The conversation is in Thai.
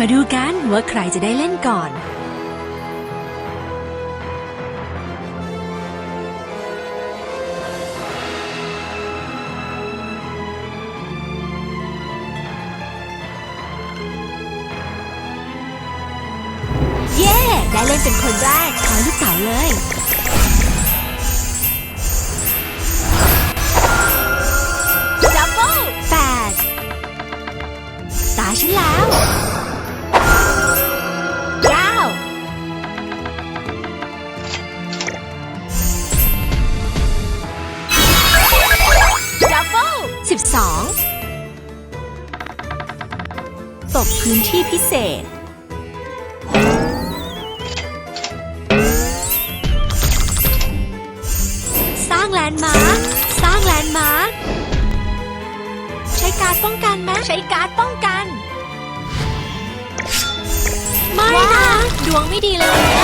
มาดูกันว่าใครจะได้เล่นก่อนเย้ ได้เล่นเป็นคนแรกขอลูกเต๋าเลย ดับเบิลแปดตาฉันแล้ว ตกพื้นที่พิเศษ สร้างแลนด์มาร์คสร้างแลนด์มาร์คใช้การดป้องกันไหมใช้การดป้องกัน ไม่นะ ดวงไม่ดีเลยเนี่ย